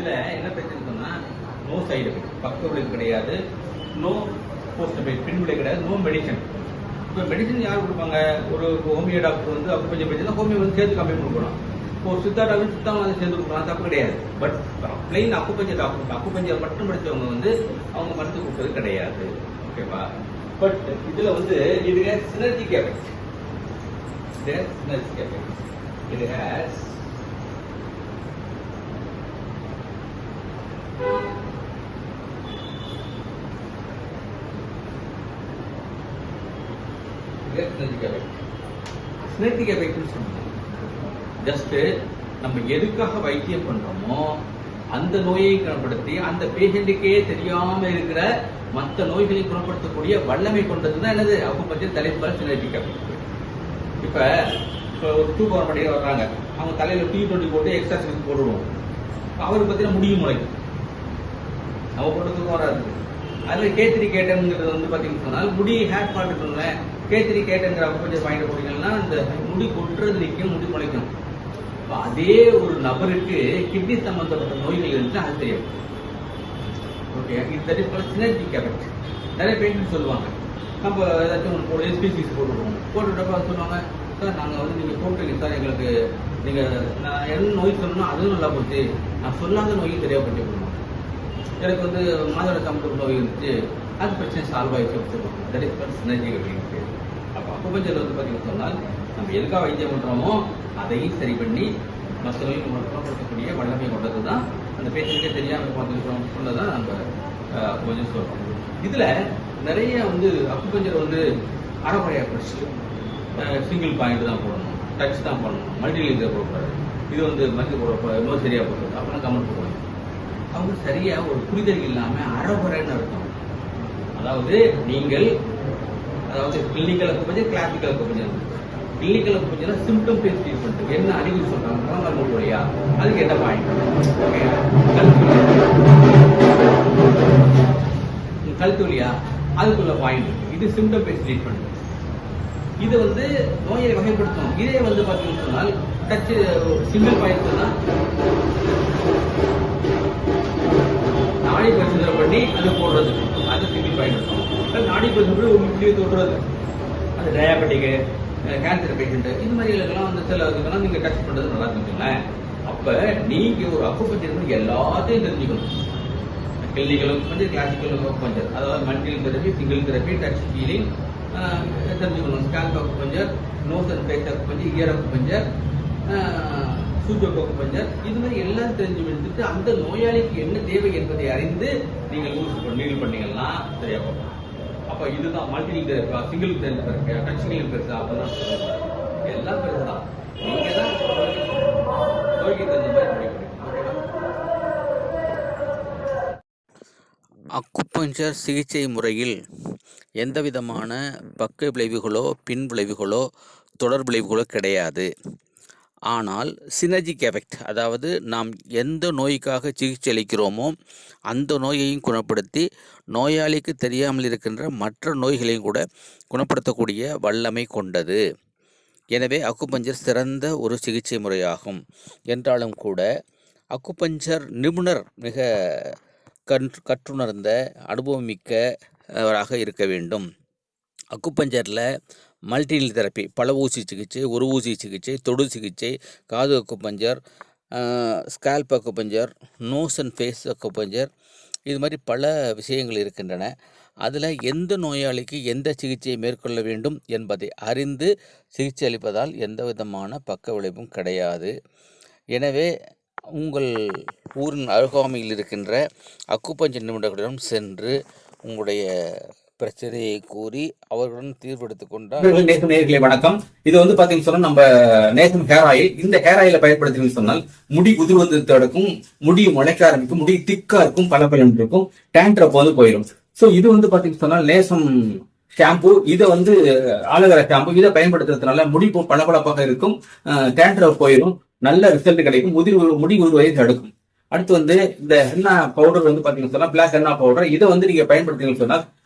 இதுல என்ன பிரச்சனை சொன்னா நோ சைடு எஃபெக்ட் பக்க விளைவு கிடையாது. நோ போஸ்ட் எஃபெக்ட் பின் விளைவு கிடையாது. நோ மெடிசன் இப்போ மெடிசன் யார் கொடுப்பாங்க? ஒரு ஹோமியோ டாக்டர் வந்து அக்குபஞ்சர் மெடிசன் ஹோமியோ வந்து சேர்த்து கம்மி கொடுக்கணும். இப்போ ஒரு சித்தா டாக்டர் சித்தா வந்து சேர்ந்து கொடுக்கலாம் தப்பு கிடையாது. But plain acupuncture doctor acupuncture மட்டும் படித்தவங்க வந்து அவங்க மருந்து கொடுப்பது கிடையாது. ஓகேவா பட் இதுல வந்து இது சினர்ஜிக் எஃபெக்ட் இது சினர்ஜிக் எஃபெக்ட் இது ஹேஸ் சினர்ஜிக் எஃபெக்ட்னு சொன்னாங்க. ஜஸ்ட் நம்ம எதுக்காக வைத்தியம் பண்றோமோ அந்த நோயை குணப்படுத்தி அந்த பேஷண்ட்டுக்கே தெரியாம இருக்கிற மற்ற நோய்களை குணப்படுத்தக்கூடிய வல்லமை கொண்டது தான் என்னது? அப்போ பற்றி தலைப்பு சினர்ஜிக் எஃபெக்ட் இப்ப இப்ப ஒரு டூ பவர் படிக்க வர்றாங்க. அவங்க தலையில டீ டுவெண்ட்டி போட்டு எக்ஸ்ட்ரா ஸ்ட்ரெஸ் போடுவோம் அவருக்கு பத்தின முடியும் முளைக்கும் நம்ம போட்டதுக்கும் வராது. அதுல கேத்திரி கேட்டங்கிறது வந்து பாத்தீங்கன்னு சொன்னால் முடி ஹேர் ஃபால் கே த்ரீ கேட்டுங்கிற அப்ப கொஞ்சம் பாயிண்ட் போட்டீங்கன்னா அந்த முடி கொட்டுறது நிற்கும் முடி முளைக்கும் அதே ஒரு நபருக்கு கிட்னி சம்பந்தப்பட்ட நோய்கள் இருந்து அது தெரியும் ஓகே இது தட் போல சினர்ஜிக் எஃபெக்ட் நிறைய பேஷண்ட் சொல்லுவாங்க. நம்ம ஏதாச்சும் ஒன்று போட்டு எஸ்பிசிஸ் போட்டுருவோம். போட்டுட்டப்ப சொல்லுவாங்க சார் நாங்கள் வந்து நீங்கள் போட்டுருங்க சார் எங்களுக்கு நீங்கள் நான் என்ன நோய் சொல்லணும் அதுவும் நல்லா போச்சு. நான் சொல்லாத நோயும் தெரியா பண்ணி கொடுங்க. எனக்கு வந்து மாதவிட சம்பந்தப்பட்ட நோய் இருந்துச்சு. அது பிரச்சனை சால்வ் ஆயிடுச்சு அப்படின்னு தட் இஸ் பட் அப்படின்ட்டு. அப்போ அக்குபஞ்சர் வந்து பார்த்தீங்கன்னு சொன்னால் நம்ம எதுக்காக வைத்தியம் பண்ணுறோமோ அதையும் சரி பண்ணி மற்ற நோய்க்கு குணப்படுத்தக்கூடிய வல்லமை கொண்டது தான். அந்த பேஷண்ட்டுக்கே தெரியாமல் பார்த்துக்கிட்டோம் சொன்னதான் நம்ம கொஞ்சம் சொல்கிறோம் இதில் நிறைய வந்து அக்குபஞ்சர் வந்து அறமுறையாக படிச்சு சிங்கிள் பாயிண்ட் தான் போடணும். டச் தான் பண்ணணும். மல்டி லீகர் போடக்கூடாது. இது வந்து மருந்து போட இன்னும் சரியாக போடுறது அப்போலாம் கமெண்ட் போடுவாங்க. அவங்க சரியா ஒரு புரிதல் இல்லாம அறகுறைன்னு அர்த்தம். அதாவது நீங்கள் அதாவது கிளினிக்கல் கொஞ்சம் கிளாசிக்கல் கொஞ்சம் கிளினிக்கல் கொஞ்சம் சிம்டம் பேஸ் ட்ரீட்மெண்ட் என்ன அறிவு சொல்றாங்க? வழியா அதுக்கு என்ன பாயிண்ட் கழுத்து வழியா அதுக்குள்ள பாயிண்ட் இது சிம்டம் பேஸ் ட்ரீட்மெண்ட் இது வந்து நோயை வகைப்படுத்தும். இதே வந்து பார்த்தீங்கன்னு சொன்னால் டச் சிங்கிள் பாயிண்ட் சொன்னால் பண்ணி அதை போடுறது. அது திரும்பி பாயிண்ட் இருக்கும் நாடி பேசும்போது ஒரு இப்படியே தொடுறது. அது டயாபெட்டிக்கு கேன்சர் பேஷண்ட் இந்த மாதிரி அந்த வந்து சில இதுக்கெல்லாம் நீங்க டச் பண்றது நல்லா இருக்குங்களேன் அப்ப நீங்க ஒரு அக்குபஞ்சர் எல்லாத்தையும் தெரிஞ்சுக்கணும். கிளினிக்கல் அக்குபஞ்சர் கிளாசிக்கல் அக்குபஞ்சர் அதாவது multiple therapy single therapy touch feeling தெரிஞ்சுக்கணும். Scalp acupuncture nose and face acupuncture ear acupuncture Sujok puncture. இது மாதிரி எல்லாம் தெரிஞ்சு வந்துட்டு அந்த நோயாளிக்கு என்ன தேவை என்பதை அறிந்து நீங்கள் யூஸ் நீங்கள் பண்ணீங்கன்னா சரியா போகும். அப்ப இதுதான் மல்டி இருக்கா சிங்கிள் தெரப்பி டச் சிங்கிள் பெருசா அப்பதான் எல்லாம் பெருசுதான் நீங்க தான் நோய்க்கு தகுந்த மாதிரி முடிவு அக்குபஞ்சர் சிகிச்சை முறையில் எந்தவிதமான பக்க விளைவுகளோ பின் விளைவுகளோ தொடர் விளைவுகளோ கிடையாது. ஆனால் சினர்ஜிக் எஃபெக்ட் அதாவது நாம் எந்த நோய்க்காக சிகிச்சை அளிக்கிறோமோ அந்த நோயையும் குணப்படுத்தி நோயாளிக்கு தெரியாமல் இருக்கின்ற மற்ற நோய்களையும் கூட குணப்படுத்தக்கூடிய வல்லமை கொண்டது. எனவே அக்குபஞ்சர் சிறந்த ஒரு சிகிச்சை முறையாகும். என்றாலும் கூட அக்குபஞ்சர் நிபுணர் மிக கண் கற்றுணர்ந்த அனுபவமிக்கவராக இருக்க வேண்டும். அக்குப்பஞ்சரில் மல்டினில் தெரப்பி. பல ஊசி சிகிச்சை ஒரு ஊசி சிகிச்சை தொடு சிகிச்சை காது acupuncture scalp acupuncture nose and face acupuncture. இது மாதிரி பல விஷயங்கள் இருக்கின்றன. அதில் எந்த நோயாளிக்கு எந்த சிகிச்சையை மேற்கொள்ள வேண்டும் என்பதை அறிந்து சிகிச்சை அளிப்பதால் எந்த விதமான பக்க விளைவும் கிடையாது. எனவே உங்கள் ஊரின் அருகாமையில் இருக்கின்ற அக்குப்பஞ்ச நிபுணர்களிடம் சென்று உங்களுடைய பிரச்சனையை கூறி அவர்களுடன் தீர்வெடுத்துக் கொண்டால் நேசம் நேர்களை வணக்கம். இது வந்து பாத்தீங்கன்னு சொன்னா நம்ம நேசம் ஹேர் ஆயில் இந்த ஹேர் ஆயில பயன்படுத்தினு சொன்னால் முடி உதிர்வது தடுக்கும் முடி முளைக்க ஆரம்பிக்கும் முடி திக்கா இருக்கும் பல பலன் இருக்கும். டேண்ட்ரப் வந்து போயிடும் சோ இது வந்து பாத்தீங்கன்னு சொன்னால் நேசம் ஷாம்பு இதை வந்து ஆலோவேரா ஷாம்பு இதை பயன்படுத்துறதுனால முடி பளபளப்பாக இருக்கும். டேண்ட்ரப் போயிடும் நல்ல ரிசல்ட் கிடைக்கும். முதிர் முடி உருவதை தடுக்கும் அடுத்து வந்து இந்த ஹென்னா பவுடர் வந்து பாத்தீங்கன்னு சொன்னா பிளாக் ஹென்னா பவுடர் இதை வந்து நீங்க பயன்படுத்தீங்கன்னு சொன்னா